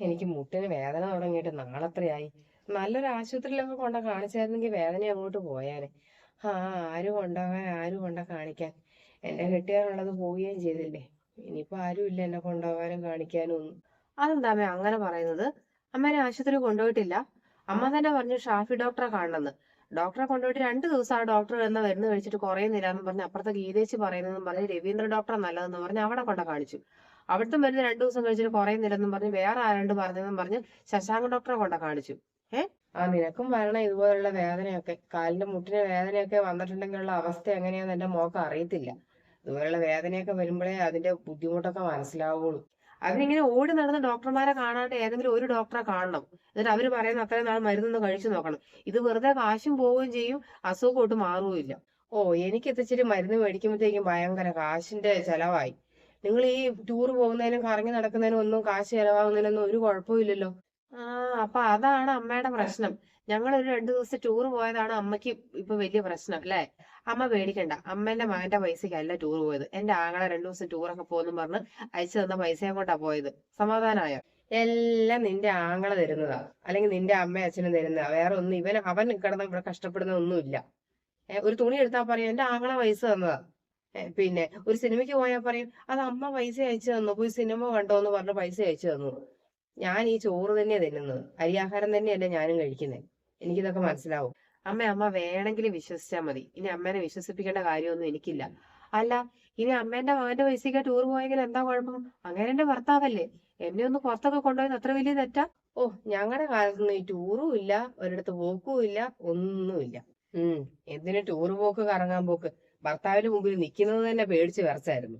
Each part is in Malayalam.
എനിക്ക് മുട്ടിന് വേദന തുടങ്ങിയിട്ട് നാളെത്രയായി നല്ലൊരു ആശുപത്രിയിലൊക്കെ കൊണ്ട കാണിച്ചായിരുന്നെങ്കിൽ വേദന അങ്ങോട്ട് പോയാനെ. ആ ആരും കൊണ്ടുപോകാൻ ആരും കൊണ്ട കാണിക്കാൻ. എന്റെ കെട്ടിയാനുള്ളത് പോവുകയും ചെയ്തില്ലേ? ഇനിയിപ്പോ ആരും ഇല്ല എന്നെ കൊണ്ടുപോകാനും കാണിക്കാനും. ഒന്നും അതെന്താ അമ്മ അങ്ങനെ പറയുന്നത്? അമ്മേനെ ആശുപത്രി കൊണ്ടുപോയിട്ടില്ല. അമ്മ തന്നെ പറഞ്ഞു ഷാഫി ഡോക്ടറെ കാണണമെന്ന്. ഡോക്ടറെ കൊണ്ടുപോയിട്ട് രണ്ട് ദിവസം ആ ഡോക്ടർ എന്ന മരുന്ന് കഴിച്ചിട്ട് കുറയുന്നില്ല എന്ന് പറഞ്ഞ് അപ്പുറത്തെ ഗീതേച്ചി പറയുന്നതെന്ന് പറഞ്ഞ് രവീന്ദ്ര ഡോക്ടറെ നല്ലതെന്ന് പറഞ്ഞ് അവിടെ കൊണ്ട കാണിച്ചു. അവിടുത്തെ മരുന്ന് രണ്ടു ദിവസം കഴിച്ചിട്ട് കുറയുന്നില്ലെന്നും പറഞ്ഞ് വേറെ ആരാണ്ട് പറഞ്ഞതെന്നും പറഞ്ഞ് ശശാങ്ക ഡോക്ടറെ കൊണ്ട കാണിച്ചു. ഏ? ആ നിനക്കും വരണം ഇതുപോലുള്ള വേദനയൊക്കെ. കാലിന്റെ മുട്ടിന് വേദനയൊക്കെ വന്നിട്ടുണ്ടെങ്കിലുള്ള അവസ്ഥ എങ്ങനെയാന്ന് എന്റെ മോക്ക് അറിയത്തില്ല. ഇതുപോലുള്ള വേദനയൊക്കെ വരുമ്പോഴേ അതിന്റെ ബുദ്ധിമുട്ടൊക്കെ മനസ്സിലാവുള്ളൂ. അതിനിങ്ങനെ ഓടി നടന്ന് ഡോക്ടർമാരെ കാണാണ്ട് ഏതെങ്കിലും ഒരു ഡോക്ടറെ കാണണം. എന്നിട്ട് അവർ പറയുന്ന അത്രയും നാൾ മരുന്നൊന്ന് കഴിച്ചു നോക്കണം. ഇത് വെറുതെ കാശും പോവുകയും ചെയ്യും അസുഖം ഒട്ട് മാറുകയില്ല ഓ എനിക്ക് എത്തിച്ചിട്ട് മരുന്ന് മേടിക്കുമ്പോഴത്തേക്കും ഭയങ്കര കാശിന്റെ ചെലവായി. നിങ്ങൾ ഈ ടൂർ പോകുന്നതിനും കറങ്ങി നടക്കുന്നതിനും ഒന്നും കാശ് ചെലവാകുന്നതിനൊന്നും ഒരു കുഴപ്പമില്ലല്ലോ ആ അപ്പൊ അതാണ് അമ്മയുടെ പ്രശ്നം. ഞങ്ങൾ ഒരു രണ്ടു ദിവസം ടൂർ പോയതാണ് അമ്മയ്ക്ക് ഇപ്പൊ വലിയ പ്രശ്നം അല്ലേ? അമ്മ പേടിക്കണ്ട. അമ്മേന്റെ മകന്റെ പൈസക്കല്ല ടൂർ പോയത്. എന്റെ ആങ്ങളെ രണ്ടു ദിവസം ടൂറൊക്കെ പോകുന്നു പറഞ്ഞ് അയച്ചു തന്ന പൈസയും കൊണ്ടാ പോയത്. സമാധാനമായോ? എല്ലാം നിന്റെ ആങ്ങളെ തരുന്നതാ. അല്ലെങ്കിൽ നിന്റെ അമ്മയും അച്ഛനും തരുന്നതാ. വേറെ ഒന്നും ഇവൻ അവൻ കിടന്ന് ഇവിടെ കഷ്ടപ്പെടുന്ന ഒന്നുമില്ല. ഒരു തുണി എടുത്താൽ പറയും? എന്റെ ആങ്ങളെ പൈസ തന്നതാ. പിന്നെ ഒരു സിനിമയ്ക്ക് പോയാൽ പറയും അത് അമ്മ പൈസ അയച്ചു തന്നു പോയി സിനിമ കണ്ടോ എന്ന് പറഞ്ഞ് പൈസ അയച്ചു തന്നു. ഞാൻ ഈ ചോറ് തന്നെയാ തിന്നുന്നത്. അരിയാഹാരം തന്നെയല്ലേ ഞാനും കഴിക്കുന്നത് എനിക്കിതൊക്കെ മനസ്സിലാവും. അമ്മ അമ്മ വേണമെങ്കിൽ വിശ്വസിച്ചാൽ മതി. ഇനി അമ്മേനെ വിശ്വസിപ്പിക്കേണ്ട കാര്യമൊന്നും എനിക്കില്ല. അല്ല ഇനി അമ്മേന്റെ മകന്റെ പൈസക്ക് ടൂർ പോയെങ്കിൽ എന്താ കുഴപ്പം? അങ്ങനെ എന്റെ ഭർത്താവല്ലേ. എന്നെ ഒന്ന് പുറത്തൊക്കെ കൊണ്ടുപോയി അത്ര വലിയ തെറ്റാ? ഓ ഞങ്ങളുടെ കാലത്തൊന്നും ഈ ടൂറും ഇല്ല ഒരിടത്ത് പോക്കും ഇല്ല ഒന്നുമില്ല. ഉം എന്തിനു ടൂർ പോക്ക് കറങ്ങാൻ പോക്ക്? ഭർത്താവിന്റെ മുമ്പിൽ നിൽക്കുന്നത് തന്നെ പേടിച്ച് വിറച്ചായിരുന്നു.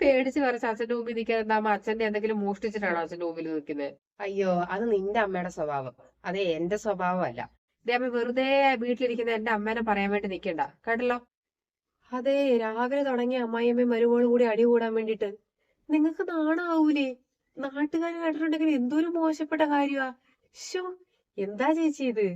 പേടിച്ച് വിറച്ച് അച്ഛന്റെ മുമ്പിൽ നിൽക്കാൻ എന്താ അമ്മ അച്ഛന്റെ എന്തെങ്കിലും മോഷ്ടിച്ചിട്ടാണോ അച്ഛന്റെ മുമ്പിൽ നിൽക്കുന്നത് അയ്യോ അത് നിന്റെ അമ്മയുടെ സ്വഭാവം. അതെ എന്റെ സ്വഭാവമല്ല. അമ്മ വെറുതെ വീട്ടിലിരിക്കുന്ന എന്റെ അമ്മേനെ പറയാൻ വേണ്ടി നിൽക്കണ്ട. കേട്ടല്ലോ? അതെ രാവിലെ തുടങ്ങിയ അമ്മായിയമ്മയും മരുമോളും കൂടി അടി കൂടാൻ വേണ്ടിട്ട് നിങ്ങൾക്ക് നാണാവൂലേ? നാട്ടുകാർ കേട്ടിട്ടുണ്ടെങ്കിൽ എന്തോരം മോശപ്പെട്ട കാര്യമാ. ശോ എന്താ ചേച്ചി ഇത്?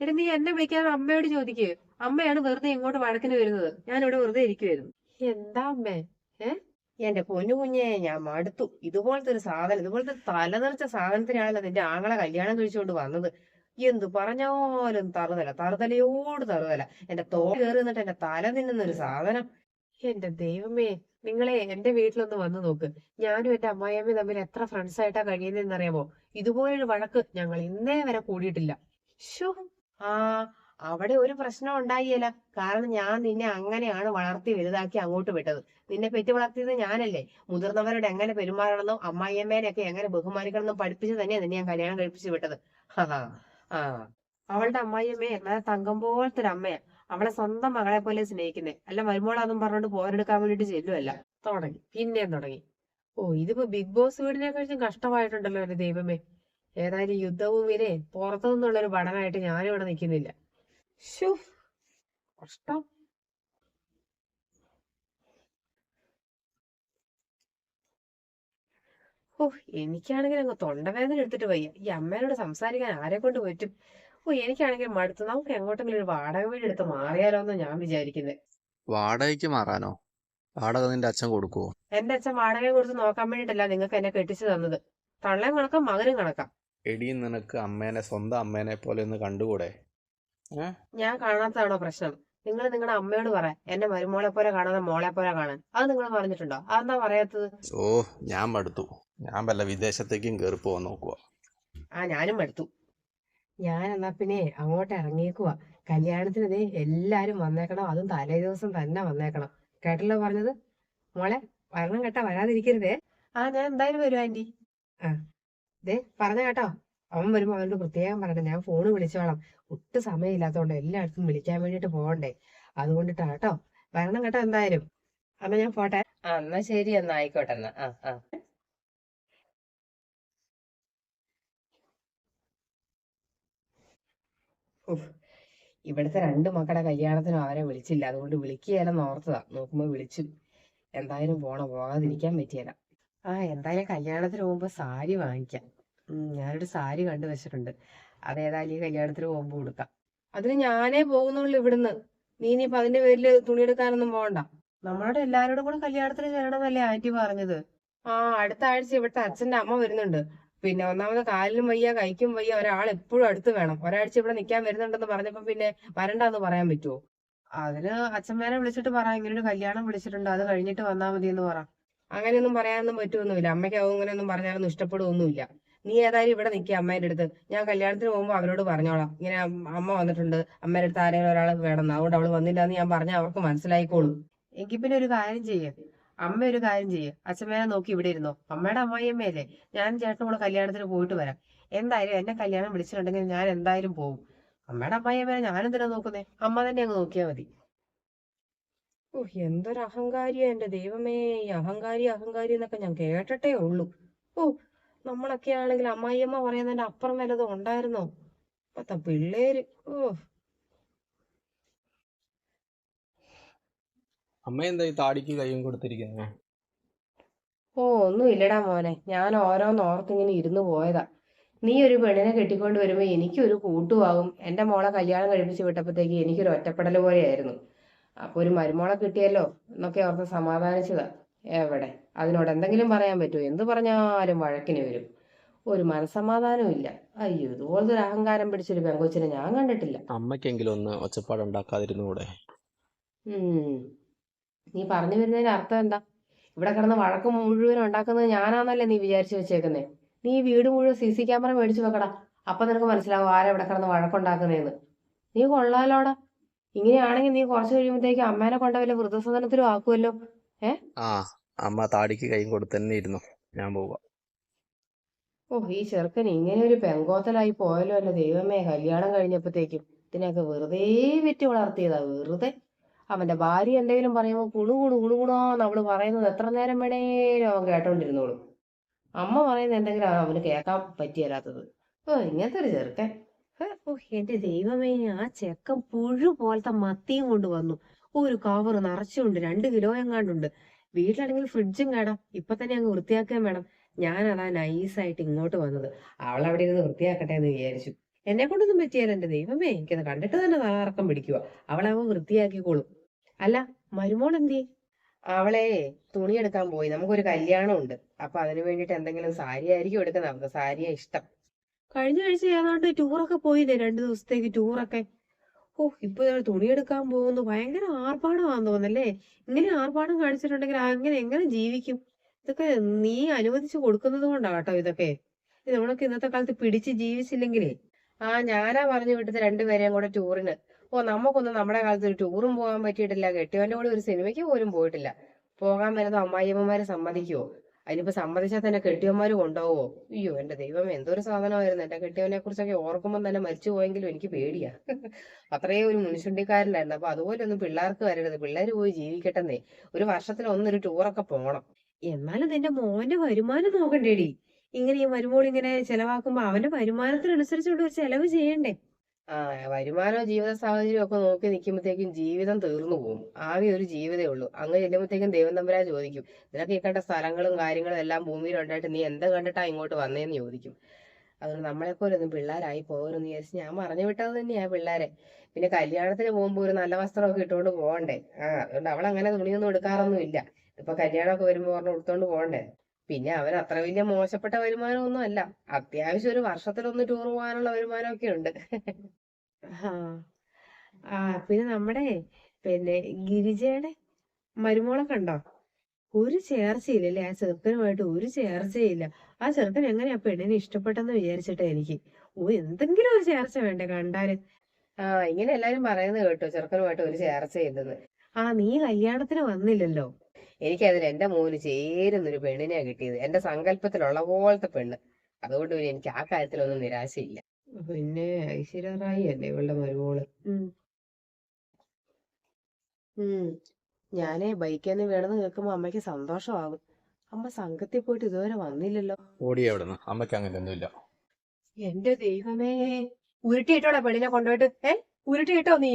എന്നിട്ട് നീ എന്നെ വിളിക്കാൻ അമ്മയോട് ചോദിക്ക്. അമ്മയാണ് വെറുതെ ഇങ്ങോട്ട് വഴക്കിന് വരുന്നത്. ഞാൻ ഇവിടെ വെറുതെ ഇരിക്കുവായിരുന്നു. എന്താ അമ്മേ? ഏ? എന്റെ പൊന്നു കുഞ്ഞെ ഞാൻ മടുത്തു. ഇതുപോലത്തെ ഒരു സാധനം ഇതുപോലത്തെ തലതെറിച്ച സാധനത്തിനാണല്ലോ നിന്റെ ആങ്ങളെ കല്യാണം കഴിച്ചുകൊണ്ട് വന്നത്. എന്തു പറഞ്ഞാലും തറുതല തറുതലയോട് തറുതല. എന്റെ തോൽ കയറി നിന്നിട്ട് എന്റെ തല നിന്നുന്ന ഒരു സാധനം. എന്റെ ദൈവമേ നിങ്ങളെ എന്റെ വീട്ടിലൊന്ന് വന്നു നോക്ക്. ഞാനും എന്റെ അമ്മായിയമ്മയും തമ്മിൽ എത്ര ഫ്രണ്ട്സ് ആയിട്ടാ കഴിയുന്നതെന്നറിയാമോ? ഇതുപോലൊരു വഴക്ക് ഞങ്ങൾ ഇന്നേ വരെ കൂടിയിട്ടില്ല. ആ അവിടെ ഒരു പ്രശ്നം ഉണ്ടായില്ല കാരണം ഞാൻ നിന്നെ അങ്ങനെയാണ് വളർത്തി വലുതാക്കി അങ്ങോട്ട് വിട്ടത്. നിന്നെ പെറ്റി വളർത്തിയത് ഞാനല്ലേ. മുതിർന്നവരോട് എങ്ങനെ പെരുമാറണമെന്നും അമ്മായിയമ്മേനെയൊക്കെ എങ്ങനെ ബഹുമാനിക്കണമെന്നും പഠിപ്പിച്ച് തന്നെ നിന്നെ ഞാൻ കല്യാണം കഴിപ്പിച്ച് വിട്ടത്. ആ. അവളുടെ അമ്മായിയമ്മയെ നല്ല തങ്കം പോലത്തെ ഒരു അമ്മയാ. അവളെ സ്വന്തം മകളെ പോലെ സ്നേഹിക്കുന്നേ. അല്ല മരുമോളാന്നും പറഞ്ഞോണ്ട് പോരെടുക്കാൻ വേണ്ടിട്ട് ചെല്ലുമല്ല തുടങ്ങി. പിന്നെയും തുടങ്ങി. ഓ ഇതിപ്പോ ബിഗ് ബോസ് വീടിനെ കഴിച്ചും കഷ്ടമായിട്ടുണ്ടല്ലോ എന്റെ ദൈവമേ. ഏതായാലും യുദ്ധഭൂമിയിലെ പുറത്തു നിന്നുള്ള ഒരു പഠനമായിട്ട് ഞാനും ഇവിടെ നിൽക്കുന്നില്ല. ശോ കഷ്ടം ഓ എനിക്കാണെങ്കിൽ അങ്ങ് തൊണ്ടവേദന എടുത്തിട്ട് വയ്യ. ഈ അമ്മേനോട് സംസാരിക്കാൻ ആരെ കൊണ്ട് പറ്റും? ഓ എനിക്കാണെങ്കിൽ മടുത്തു. നമുക്ക് എങ്ങോട്ടെങ്കിലും ഒരു വാടക വീട് എടുത്ത് മാറിയാലോ എന്ന് ഞാൻ വിചാരിക്കുന്നത് വാടകയ്ക്ക് മാറാനോ? വാടക നിന്റെ അച്ഛൻ കൊടുക്കുവോ? എന്റെ അച്ഛൻ വാടകയെ കുറിച്ച് നോക്കാൻ വേണ്ടിട്ടല്ല നിങ്ങൾക്ക് എന്നെ കെട്ടിച്ചു തന്നത്. തള്ളയും കണക്കാം മകനും കണക്കാം. എടി നിനക്ക് അമ്മേനെ സ്വന്തം അമ്മേനെ പോലെ ഒന്ന് കണ്ടുകൂടെ? ഞാൻ കാണാത്തതാണോ പ്രശ്നം. നിങ്ങൾ നിങ്ങളുടെ അമ്മയോട് പറ. എന്നെ മരുമോളെ പോലെ കാണാതെ മോളെ പോലെ കാണാൻ. അത് നിങ്ങൾ പറഞ്ഞിട്ടുണ്ടോ? അതെന്താ പറയാത്തത്? ഓ ഞാൻ മടുത്തു. ഞാൻ വല്ല വിദേശത്തേക്കും കയറി പോവാൻ നോക്കുക ആ ഞാനും മടുത്തു. ഞാൻ എന്നാ പിന്നെ അങ്ങോട്ട് ഇറങ്ങിയേക്കുവാ. കല്യാണത്തിന് ദേ എല്ലാരും വന്നേക്കണം. അതും തലേ ദിവസം തന്നെ വന്നേക്കണം. കേട്ടല്ലോ പറഞ്ഞത്? മോളെ വരണം കേട്ടാ വരാതിരിക്കരുതേ. ആ ഞാൻ എന്തായാലും വരും ആന്റി. ആ. ദേ പറഞ്ഞ കേട്ടോ. അവൻ വരുമ്പോ അവനോട് പ്രത്യേകം പറയണം ഞാൻ ഫോണ് വിളിച്ചോളാം. ഒട്ടും സമയമില്ലാത്തതുകൊണ്ട് എല്ലായിടത്തും വിളിക്കാൻ വേണ്ടിട്ട് പോകണ്ടേ അതുകൊണ്ടിട്ടാ കേട്ടോ. വരണം കേട്ടോ എന്തായാലും. അമ്മ ഞാൻ പോട്ടെ. ആ എന്നാ ശരി എന്നാ ആയിക്കോട്ടെ എന്നാ. ആ ആ. ഇവിടുത്തെ രണ്ട് മക്കളുടെ കല്യാണത്തിനും അവരെ വിളിച്ചില്ല. അതുകൊണ്ട് വിളിക്കുകയല്ലെന്ന് ഓർത്തതാ. നോക്കുമ്പോ വിളിച്ചു. എന്തായാലും പോണം. പോകാതിരിക്കാൻ പറ്റിയല്ല ആ എന്തായാലും കല്യാണത്തിന് പോകുമ്പോ സാരി വാങ്ങിക്കാം. ഞാനൊരു സാരി കണ്ടു വെച്ചിട്ടുണ്ട് അതേതായാലും ഈ കല്യാണത്തിന് പോകുമ്പോൾ കൊടുക്കാം അതിന് ഞാനേ പോകുന്നുള്ളൂ ഇവിടുന്ന്. നീ ഇനിയിപ്പോ അതിന്റെ പേരിൽ തുണിയെടുക്കാനൊന്നും പോകണ്ട നമ്മളോട് എല്ലാവരോടും കൂടെ കല്യാണത്തിന് ചേരണമെന്നല്ലേ ആന്റി പറഞ്ഞത്? ആ അടുത്ത ആഴ്ച ഇവിടുത്തെ അച്ഛന്റെ അമ്മ വരുന്നുണ്ട്. പിന്നെ ഒന്നാമത് കാലിലും വയ്യ കൈക്കും വയ്യ ഒരാൾ എപ്പോഴും അടുത്ത് വേണം. ഒരാഴ്ച ഇവിടെ നിൽക്കാൻ വരുന്നുണ്ടെന്ന് പറഞ്ഞപ്പോ പിന്നെ വരണ്ടെന്ന് പറയാൻ പറ്റുമോ അതിന് അച്ഛന്മാരെ വിളിച്ചിട്ട് പറ. ഇങ്ങനെ ഒരു കല്യാണം വിളിച്ചിട്ടുണ്ട്. അത് കഴിഞ്ഞിട്ട് വന്നാൽ മതി എന്ന് പറ. അങ്ങനെയൊന്നും പറയാനൊന്നും പറ്റുമൊന്നുമില്ല അമ്മയ്ക്ക് അതും ഇങ്ങനെയൊന്നും പറഞ്ഞാലൊന്നും ഇഷ്ടപ്പെടുകയൊന്നുമില്ല നീ ഏതായാലും ഇവിടെ നിൽക്കുക അമ്മേന്റെ അടുത്ത്. ഞാൻ കല്യാണത്തിന് പോകുമ്പോൾ അവരോട് പറഞ്ഞോളാം. ഇങ്ങനെ അമ്മ വന്നിട്ടുണ്ട്. അമ്മേന്റെ അടുത്ത് ആരെങ്കിലും ഒരാൾ വേണം അതുകൊണ്ട് അവൾ വന്നില്ല എന്ന് ഞാൻ പറഞ്ഞാൽ അവർക്ക് മനസ്സിലായിക്കോളും. എങ്കിൽ പിന്നെ ഒരു കാര്യം ചെയ്യേ. അമ്മ ഒരു കാര്യം ചെയ്യേ. അച്ഛമ്മേനെ നോക്കി ഇവിടെ ഇരുന്നോ. അമ്മയുടെ അമ്മായിയമ്മയല്ലേ. ഞാൻ ചേട്ടനും കൂടെ കല്യാണത്തിന് പോയിട്ട് വരാം. എന്തായാലും എന്നെ കല്യാണം വിളിച്ചിട്ടുണ്ടെങ്കിൽ ഞാൻ എന്തായാലും പോകും അമ്മയുടെ അമ്മായിയമ്മേനെ ഞാനെന്തിനാ നോക്കുന്നേ? അമ്മ തന്നെ അങ്ങ് നോക്കിയാൽ മതി. ഓ എന്തൊരു അഹങ്കാരിയാ എന്റെ ദൈവമേ. ഈ അഹങ്കാരി അഹങ്കാരി എന്നൊക്കെ ഞാൻ കേട്ടിട്ടേ ഉള്ളൂ. ഓ നമ്മളൊക്കെ ആണെങ്കിൽ അമ്മായിയമ്മ പറയുന്നതിന്റെ അപ്പുറം വല്ലതും ഉണ്ടായിരുന്നോ? ഇപ്പത്തെ പിള്ളേര് ഓ. അമ്മ എന്താ ഈ താടിക്ക് കൈയും കൊടുത്തിരിക്കുന്നത് ഓ ഒന്നും ഇല്ലടാ മോനെ. ഞാൻ ഓരോന്ന് ഓർത്തിങ്ങനെ ഇരുന്നു പോയതാ. നീ ഒരു പെണ്ണിനെ കെട്ടിക്കൊണ്ട് വരുമ്പോ എനിക്കൊരു കൂട്ടുമാകും എന്റെ മോളെ കല്യാണം കഴിപ്പിച്ച് വിട്ടപ്പോഴത്തേക്ക് എനിക്കൊരു ഒറ്റപ്പെടൽ പോലെയായിരുന്നു. അപ്പൊ ഒരു മരുമോളെ കിട്ടിയല്ലോ എന്നൊക്കെ ഓർത്ത് സമാധാനിച്ചതാ. എവിടെ? അതിനോട് എന്തെങ്കിലും പറയാൻ പറ്റുമോ? എന്ത് പറഞ്ഞാലും വഴക്കിന് വരും. ഒരു മനസമാധാനവും ഇല്ല. അയ്യോ ഇതുപോലത്തെ ഒരു അഹങ്കാരം പിടിച്ചൊരു പെങ്കൊച്ചിനെ ഞാൻ കണ്ടിട്ടില്ല. അമ്മയ്ക്കെങ്കിലും ഒന്ന് ഒച്ചപ്പാടുണ്ടാക്കാതിരുന്നുകൂടെ നീ പറഞ്ഞു വരുന്നതിന് അർത്ഥം എന്താ? ഇവിടെ കിടന്ന് വഴക്ക് മുഴുവൻ ഉണ്ടാക്കുന്നത് ഞാനാന്നല്ലേ നീ വിചാരിച്ചു വെച്ചേക്കുന്നേ? നീ വീട് മുഴുവൻ സി സി ക്യാമറ മേടിച്ചു വെക്കടാ. അപ്പൊ നിനക്ക് മനസ്സിലാവും ആരാ ഇവിടെ കിടന്ന് വഴക്കുണ്ടാക്കുന്നതെന്ന് നീ കൊള്ളാലോടാ. ഇങ്ങനെയാണെങ്കിൽ നീ കുറച്ച് കഴിയുമ്പോഴത്തേക്ക് അമ്മേനെ കൊണ്ട വല്ല വൃദ്ധസദനത്തിലും ആക്കുമല്ലോ ആ അമ്മ താടിക്ക് കൈ കൊടുത്ത് തന്നെ ഇരുന്നു. ഞാൻ പോവാ. ഓ ഈ ചെറുക്കൻ ഇങ്ങനെ ഒരു പെങ്കോത്തലായി പോയല്ലോ അല്ല ദൈവമേ. കല്യാണം കഴിഞ്ഞപ്പോഴത്തേക്കും ഇതിനൊക്കെ വെറുതെ വിറ്റ് വളർത്തിയതാ. വെറുതെ. അവന്റെ ഭാര്യ എന്തെങ്കിലും പറയുമ്പോൾ കുണു കുണു കുണു കുണോന്ന് അവൾ പറയുന്നത് എത്ര നേരം വേണേലും അവൻ കേട്ടോണ്ടിരുന്നോളും. അമ്മ പറയുന്ന എന്തെങ്കിലും അവന് കേൾക്കാൻ പറ്റിയല്ലാത്തത്. ഓ ഇങ്ങനത്തെ ഒരു ചെറുക്കൻ. ഓ എന്റെ ദൈവമേ ആ ചെക്കൻ പുഴു പോലത്തെ മത്തിയും കൊണ്ടുവന്നു ഒരു കവർ നിറച്ചുണ്ട് രണ്ട് കിലോ എങ്ങാണ്ടുണ്ട്. വീട്ടിലാണെങ്കിൽ ഫ്രിഡ്ജും കേടാം ഇപ്പൊ തന്നെ അങ്ങ് വൃത്തിയാക്കാൻ വേണം. ഞാനതാ നൈസായിട്ട് ഇങ്ങോട്ട് വന്നത്. അവൾ അവിടെ ഇരുന്ന് വൃത്തിയാക്കട്ടെ എന്ന് വിചാരിച്ചു. എന്നെ കൊണ്ടൊന്നും പറ്റിയാൽ എന്റെ ദൈവമേ? എനിക്കത് കണ്ടിട്ട് തന്നെ തലകറക്കം പിടിക്കുക അവളെ അവൻ വൃത്തിയാക്കിക്കോളും. അല്ല മരുമോൾ എന്തി അവളെ തുണി എടുക്കാൻ പോയി. നമുക്കൊരു കല്യാണം ഉണ്ട് അപ്പൊ അതിനു വേണ്ടിട്ട് എന്തെങ്കിലും സാരി ആയിരിക്കും എടുക്കുന്നത്. അവൾക്ക് സാരിയാ ഇഷ്ടം. കഴിഞ്ഞ ആഴ്ച ഏതാണ്ട് ടൂറൊക്കെ പോയില്ലേ? രണ്ടു ദിവസത്തേക്ക് ടൂറൊക്കെ ഓ ഇപ്പൊ ഇയാൾ തുണി എടുക്കാൻ പോകുന്നു. ഭയങ്കര ആർഭാടമാന്ന് തോന്നല്ലേ ഇങ്ങനെ ആർഭാടം കാണിച്ചിട്ടുണ്ടെങ്കിൽ അങ്ങനെ എങ്ങനെ ജീവിക്കും? ഇതൊക്കെ നീ അനുവദിച്ചു കൊടുക്കുന്നത് കൊണ്ടാ കേട്ടോ ഇതൊക്കെ. ഇത് നമ്മളൊക്കെ ഇന്നത്തെ കാലത്ത് പിടിച്ച് ജീവിച്ചില്ലെങ്കിലേ. ആ ഞാനാ പറഞ്ഞു വിട്ടത് രണ്ടുപേരെയും കൂടെ ടൂറിന്. ഓ നമുക്കൊന്നും നമ്മുടെ കാലത്ത് ഒരു ടൂറും പോകാൻ പറ്റിയിട്ടില്ല. കെട്ടിയവന്റെ കൂടെ ഒരു സിനിമയ്ക്ക് പോലും പോയിട്ടില്ല. പോകാൻ വരുന്ന അമ്മായിയമ്മമാരെ സമ്മതിക്കുവോ? അതിനിപ്പോ സമ്മതിച്ചാൽ തന്നെ കെട്ടിയവന്മാര് കൊണ്ടാവോ അയ്യോ എന്റെ ദൈവം എന്തൊരു സാധനമായിരുന്നു എന്റെ കെട്ടിയവനെ കുറിച്ചൊക്കെ ഓർക്കുമ്പോൾ തന്നെ മരിച്ചു പോയെങ്കിലും എനിക്ക് പേടിയാ. അത്രയും ഒരു മുൻശുണ്ടിക്കാരനായിരുന്നു അപ്പൊ അതുപോലെ ഒന്നും പിള്ളേർക്ക് വരരുത്. പിള്ളേര് പോയി ജീവിക്കട്ടെന്നേ. ഒരു വർഷത്തിൽ ഒന്നൊരു ടൂറൊക്കെ പോണം. എന്നാലും നിന്റെ മോന്റെ വരുമാനം നോക്കണ്ടേടി. ഇങ്ങനെ ഈ മരുമോൾ ഇങ്ങനെ ചെലവാക്കുമ്പോ അവന്റെ വരുമാനത്തിനനുസരിച്ചുള്ള ഒരു ചെലവ് ചെയ്യണ്ടേ? വരുമാനവും ജീവിത സാഹചര്യവും ഒക്കെ നോക്കി നിൽക്കുമ്പോഴത്തേക്കും ജീവിതം തീർന്നു പോകും. ആകെ ഒരു ജീവിതേ ഉള്ളൂ. അങ്ങ് ചെല്ലുമ്പോഴത്തേക്കും ദൈവം തമ്പുരാൻ ചോദിക്കും നിനക്ക് ഈ കണ്ട സ്ഥലങ്ങളും കാര്യങ്ങളും എല്ലാം ഭൂമിയിൽ ഉണ്ടായിട്ട് നീ എന്ത് കണ്ടിട്ടാ ഇങ്ങോട്ട് വന്നേന്ന് ചോദിക്കും. അതുകൊണ്ട് നമ്മളെ പോലെ ഒന്നും പിള്ളേരായി പോകരുന്ന് വിചാരിച്ച് ഞാൻ പറഞ്ഞു വിട്ടത് തന്നെയാ പിള്ളേരെ. പിന്നെ കല്യാണത്തിന് പോകുമ്പോൾ ഒരു നല്ല വസ്ത്രമൊക്കെ ഇട്ടുകൊണ്ട് പോകണ്ടേ? ആ അതുകൊണ്ട് അവൾ അങ്ങനെ തുണിയൊന്നും എടുക്കാറൊന്നും ഇല്ല. ഇപ്പൊ കല്യാണമൊക്കെ വരുമ്പോ പറഞ്ഞു എടുത്തോണ്ട് പോകണ്ടേ? പിന്നെ അവൻ അത്ര വലിയ മോശപ്പെട്ട വരുമാനമൊന്നും അല്ല. അത്യാവശ്യം ഒരു വർഷത്തിലൊന്ന് ടൂർ പോകാനുള്ള വരുമാനമൊക്കെ ഉണ്ട്. ആ. പിന്നെ നമ്മുടെ പിന്നെ ഗിരിജയുടെ മരുമോളെ കണ്ടോ? ഒരു ചേർച്ചയില്ല ചേർച്ചയില്ലല്ലേ ആ ചെറുക്കനുമായിട്ട് ഒരു ചേർച്ചയില്ല. ആ ചെറുക്കൻ എങ്ങനെയാ പെണ്ണിനെ ഇഷ്ടപ്പെട്ടെന്ന് വിചാരിച്ചിട്ടാ എനിക്ക്? ഓ എന്തെങ്കിലും ഒരു ചേർച്ച വേണ്ടേ കണ്ടാൽ? ആ ഇങ്ങനെ എല്ലാരും പറയുന്നത് കേട്ടോ ചെറുക്കനുമായിട്ട് ഒരു ചേർച്ചയില്ലെന്ന്. ആ നീ കല്യാണത്തിന് വന്നില്ലല്ലോ. എനിക്കതിൽ എന്റെ മോന് ചേരുന്നൊരു പെണ്ണിനെയാ കിട്ടിയത്. എന്റെ സങ്കല്പത്തിലുള്ള പോലത്തെ പെണ്ണ്. അതുകൊണ്ട് പിന്നെ എനിക്ക് ആ കാര്യത്തിലൊന്നും നിരാശയില്ല. പിന്നെ ഐശ്വര്യ റായി അല്ലേ ഇവളുടെ മരുമോൾ? ഞാനേ ബൈക്കിൽ നിന്ന് വീണെന്ന് കേൾക്കുമ്പോ അമ്മയ്ക്ക് സന്തോഷമാകും. അമ്മ സംഘത്തിൽ പോയിട്ട് ഇതുവരെ വന്നില്ലല്ലോ. ഓടി അമ്മയ്ക്ക് അങ്ങനെയൊന്നുമില്ല എന്റെ ദൈവമേ. ഉരുട്ടിയിട്ടോടാ പെണ്ണിനെ കൊണ്ടുപോയിട്ട്? ഏ? ഉരുട്ടിയിട്ടോ നീ?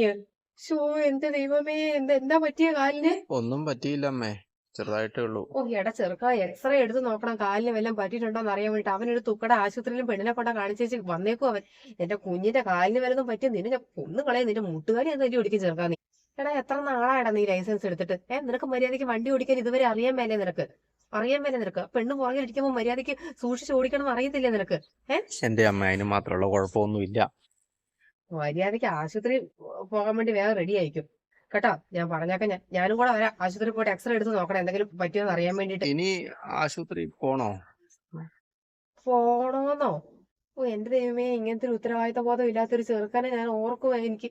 ഷോ എന്റെ ദൈവമേ. എന്താ എന്താ പറ്റിയ കാലിന്? ഒന്നും പറ്റിയില്ല അമ്മേ. ചെറുതായിട്ടേ ഉള്ളൂ. ഓ എടാ ചെറുക്ക എക്സ്റേ എടുത്ത് നോക്കണം കാലിന് വല്ലതും പറ്റിയിട്ടുണ്ടോ എന്ന് അറിയാൻ വേണ്ടിട്ട്. അവനൊരു തുക്കട ആശുപത്രിയിലും പെണ്ണിനെ കൊണ്ട കാണിച്ചേച്ച് വന്നേക്കും അവൻ. എന്റെ കുഞ്ഞിന്റെ കാലിന് വല്ലതും പറ്റി നിന്നെ ഞാൻ കൊന്നു കളയും നിന്റെ മുട്ടുകാരി എന്താ ഓടിക്കും ചെറുക്കാ നീ. എടാ എത്ര നാളായടാ നീ ലൈസൻസ് എടുത്തിട്ട്? ഏ നിനക്ക് മര്യാദയ്ക്ക് വണ്ടി ഓടിക്കാൻ ഇതുവരെ അറിയാൻ മേലേ നിനക്ക്? അറിയാൻ മേലെ നിനക്ക്? പെണ്ണ് പുറകെ ഇരിക്കുമ്പോ മര്യാദയ്ക്ക് സൂക്ഷിച്ച് ഓടിക്കണം എന്ന് അറിയത്തില്ലേ നിനക്ക്? എന്റെ അമ്മ അതിന് മാത്രമുള്ള കുഴപ്പമൊന്നുമില്ല. മര്യാദയ്ക്ക് ആശുപത്രി പോകാൻ വേണ്ടി വേറെ റെഡി ആയിരിക്കും. കേട്ടോ ഞാൻ പറഞ്ഞേക്കാം ഞാൻ ഞാനും കൂടെ വരാം. ആശുപത്രി പോയിട്ട് എക്സ്റേ എടുത്ത് നോക്കണം എന്തെങ്കിലും പറ്റിയോന്ന് അറിയാൻ വേണ്ടിട്ട് ഇനി ആശുപത്രി പോണോ? പോണോന്നോ? ഓ എന്റെ ദൈവമേ ഇങ്ങനത്തെ ഒരു ഉത്തരവാദിത്ത ബോധം ഇല്ലാത്തൊരു ചെറുക്കനെ ഞാൻ ഓർക്കുവാ എനിക്ക്.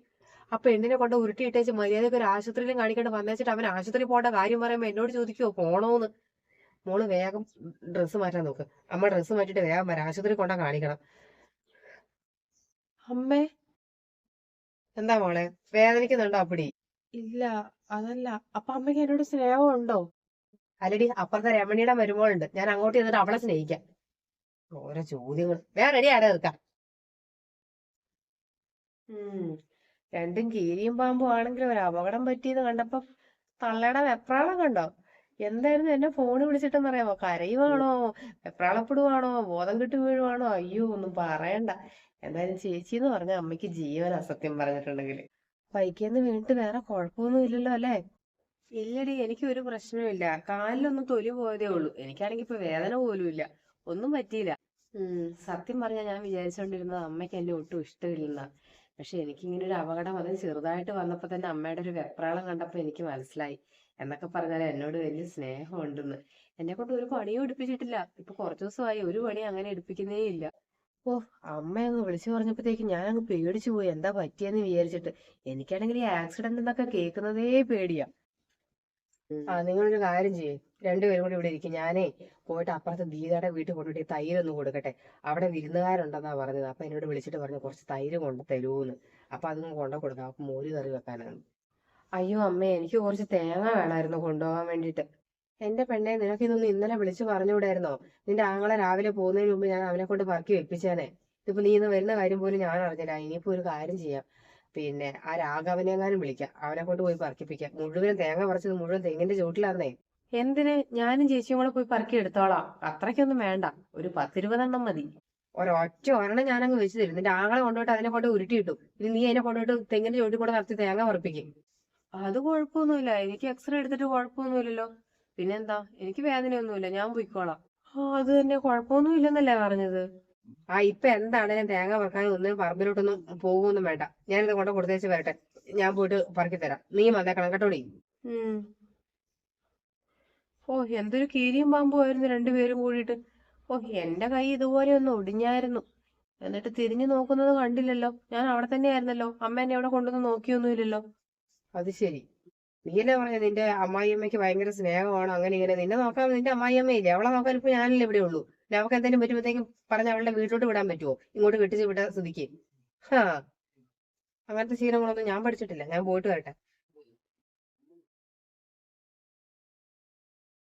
ആ പെണ്ണിനെ കൊണ്ട് ഉരുട്ടിയിട്ടേച്ച് മര്യാദയ്ക്ക് ഒരു ആശുപത്രിയിലും കാണിക്കേണ്ട വന്നേച്ചിട്ട് അവൻ ആശുപത്രി പോകേണ്ട കാര്യം പറയുമ്പോ എന്നോട് ചോദിക്കുവോ പോണോന്ന്? മോൾ വേഗം ഡ്രസ്സ് മാറ്റാൻ നോക്ക്. അമ്മ ഡ്രസ്സ് മാറ്റിട്ട് വേഗം വരാം ആശുപത്രി കൊണ്ടാ കാണിക്കണം. അമ്മേ. എന്താ മോളെ? വേദനിക്കുന്നുണ്ടോ അപ്പടി? ഇല്ല അതല്ല. അപ്പൊ അമ്മയ്ക്ക് എന്നോട് സ്നേഹം ഉണ്ടോ അല്ലടി അപ്പുറത്തെ രമണിയുടെ മരുമോളുണ്ട്. ഞാൻ അങ്ങോട്ട് ചെന്നിട്ട് അവളെ സ്നേഹിക്കാം. ഓരോ ചോദ്യങ്ങൾ. വേറെ റെഡി ആടെ നിൽക്കാം ഉം. രണ്ടും കീരിയും പാമ്പും ആണെങ്കിലും ഒരു അപകടം പറ്റിയത് കണ്ടപ്പോ തള്ളയുടെ വെപ്രാളം കണ്ടോ? എന്തായിരുന്നു എന്നെ ഫോണ് വിളിച്ചിട്ടെന്ന് അറിയാമോ? കരയുവാണോ? വെപ്രാളപ്പെടുവാണോ? ബോധം കിട്ടു വീഴുവാണോ? അയ്യോ ഒന്നും പറയണ്ട. എന്തായാലും ചേച്ചി എന്ന് പറഞ്ഞ അമ്മയ്ക്ക് ജീവൻ അസത്യം പറഞ്ഞിട്ടുണ്ടെങ്കിൽ ബൈക്കിന്ന് വീണിട്ട് വേറെ കുഴപ്പമൊന്നും ഇല്ലല്ലോ അല്ലേ? ഇല്ലടി എനിക്ക് ഒരു പ്രശ്നമില്ല കാലിലൊന്നും തൊലി പോയതേ ഉള്ളൂ. എനിക്കാണെങ്കിൽ ഇപ്പൊ വേദന പോലും ഇല്ല. ഒന്നും പറ്റിയില്ല. സത്യം പറഞ്ഞാൽ ഞാൻ വിചാരിച്ചോണ്ടിരുന്നത് അമ്മയ്ക്ക് എന്നെ ഒട്ടും ഇഷ്ടമില്ലെന്ന. പക്ഷെ എനിക്ക് ഇങ്ങനെ ഒരു അപകടം അത് ചെറുതായിട്ട് വന്നപ്പോ തന്നെ അമ്മയുടെ ഒരു വെപ്രാളം കണ്ടപ്പോ എനിക്ക് മനസ്സിലായി. എന്നൊക്കെ പറഞ്ഞാൽ എന്നോട് വലിയ സ്നേഹമുണ്ടെന്ന്. എന്നെ കൊണ്ട് ഒരു പണിയും എടുപ്പിച്ചിട്ടില്ല. ഇപ്പൊ കുറച്ചു ദിവസമായി ഒരു പണി അങ്ങനെ എടുപ്പിക്കുന്നേ ഇല്ല ഓ അമ്മയങ്ങ് വിളിച്ചു പറഞ്ഞപ്പോഴത്തേക്ക് ഞാൻ അങ്ങ് പേടിച്ചു പോയി. എന്താ പറ്റിയെന്ന് വിചാരിച്ചിട്ട്. എനിക്കാണെങ്കിൽ ഈ ആക്സിഡന്റ് എന്നൊക്കെ കേൾക്കുന്നതേ പേടിയാ. ആ നിങ്ങളൊരു കാര്യം ചെയ്യേ. രണ്ടുപേരും കൂടി ഇവിടെ ഇരിക്കും. ഞാനേ പോയിട്ട് അപ്പുറത്തെ ദീദയുടെ വീട്ടിൽ കൊണ്ടുപോയി തൈര് ഒന്ന് കൊടുക്കട്ടെ. അവിടെ വിരുന്നുകാരുണ്ടെന്നാ പറഞ്ഞത്. അപ്പൊ എന്നോട് വിളിച്ചിട്ട് പറഞ്ഞു കുറച്ച് തൈര് കൊണ്ട് തരൂന്ന്. അപ്പൊ അതൊന്നും കൊണ്ടു കൊടുക്കാം. അപ്പൊ മോര് കറി വെക്കാനാണ്. അയ്യോ അമ്മേ എനിക്ക് കുറച്ച് തേങ്ങ വേണമായിരുന്നു കൊണ്ടുപോകാൻ വേണ്ടിട്ട് എന്റെ പെണ്ണെ നിനക്ക് ഇതൊന്നും ഇന്നലെ വിളിച്ചു പറഞ്ഞുകൂടായിരുന്നോ? നിന്റെ ആങ്ങളെ രാവിലെ പോകുന്നതിന് മുമ്പ് ഞാൻ അവനെ കൊണ്ട് പറക്കി വെപ്പിച്ചേനെ. ഇതിപ്പോ നീ ഇന്ന് വരുന്ന കാര്യം പോലും ഞാൻ അറിഞ്ഞില്ല. ഇനിയിപ്പോ ഒരു കാര്യം ചെയ്യാം. പിന്നെ ആ രാഘവനെങ്ങാനും വിളിക്കാം. അവനെ കൊണ്ട് പോയി പറക്കിപ്പിക്കാം. മുഴുവൻ തേങ്ങ പറിച്ചത് മുഴുവൻ തെങ്ങിന്റെ ചോട്ടിലാന്നേ എന്തിന്? ഞാനും ചേച്ചിയും കൂടെ പോയി പറക്കി എടുത്തോളാം. അത്രയ്ക്കൊന്നും വേണ്ട. ഒരു പത്തിരുപതെണ്ണം മതി. ഒരൊറ്റ ഒരെണ്ണം ഞാനങ്ങ് വെച്ച് തരും നിന്റെ ആങ്ങളെ കൊണ്ടുപോയിട്ട് അതിനെ കൊണ്ട് ഉരുട്ടിയിട്ടു ഇനി നീ അതിനെ കൊണ്ടുപോയിട്ട് തെങ്ങിന്റെ ചോട്ടിൽ കൂടെ നടത്തി തേങ്ങ പറിപ്പിക്കും. അത് കുഴപ്പമൊന്നുമില്ല. എനിക്ക് എക്സ്റേ എടുത്തിട്ട് കുഴപ്പമൊന്നുമില്ലല്ലോ. പിന്നെന്താ? എനിക്ക് വേദനയൊന്നുമില്ല. ഞാൻ പോയിക്കോളാം. ആ അത് തന്നെ. കുഴപ്പമൊന്നും ഇല്ലെന്നല്ലേ പറഞ്ഞത്? ആ ഇപ്പൊ ഞാൻ തേങ്ങ പറക്കാനും ഒന്നും പറമ്പിലോട്ടൊന്നും പോകുമൊന്നും വേണ്ട. ഞാനിത് കൊണ്ട് കൊടുത്തേച്ച് വരട്ടെ. ഞാൻ പോയിട്ട് പറക്കി തരാം. നീ വന്നേക്കണം കേട്ടോടി ഓ എന്തൊരു കീരിയും പാമ്പും ആയിരുന്നു രണ്ടുപേരും കൂടിയിട്ട്. ഓ എന്റെ കൈ ഇതുപോലെ ഒന്ന് ഒടിഞ്ഞായിരുന്നു. എന്നിട്ട് തിരിഞ്ഞു നോക്കുന്നത് കണ്ടില്ലല്ലോ. ഞാൻ അവിടെ തന്നെ ആയിരുന്നല്ലോ അമ്മ എന്നെ അവിടെ കൊണ്ടുവന്ന് നോക്കിയൊന്നുമില്ലല്ലോ. അത് ശരി. നീയല്ലേ പറഞ്ഞു നിന്റെ അമ്മായിയമ്മയ്ക്ക് ഭയങ്കര സ്നേഹമാണ് അങ്ങനെ ഇങ്ങനെ. നിന്നെ നോക്കാൻ നിന്റെ അമ്മായിയമ്മയില്ലേ? അവളെ നോക്കാൻ ഇപ്പൊ ഞാനല്ലേ ഇവിടെ ഉള്ളൂ. അവൾക്ക് എന്തെങ്കിലും പറ്റുമ്പോഴത്തേക്കും പറഞ്ഞ അവളുടെ വീട്ടിലോട്ട് വിടാൻ പറ്റുമോ ഇങ്ങോട്ട് കെട്ടിച്ച് വിടാൻ സ്ഥിതിക്ക് ഹാ. അങ്ങനത്തെ ശീലങ്ങളൊന്നും ഞാൻ പഠിച്ചിട്ടില്ല. ഞാൻ പോയിട്ട് വരട്ടെ.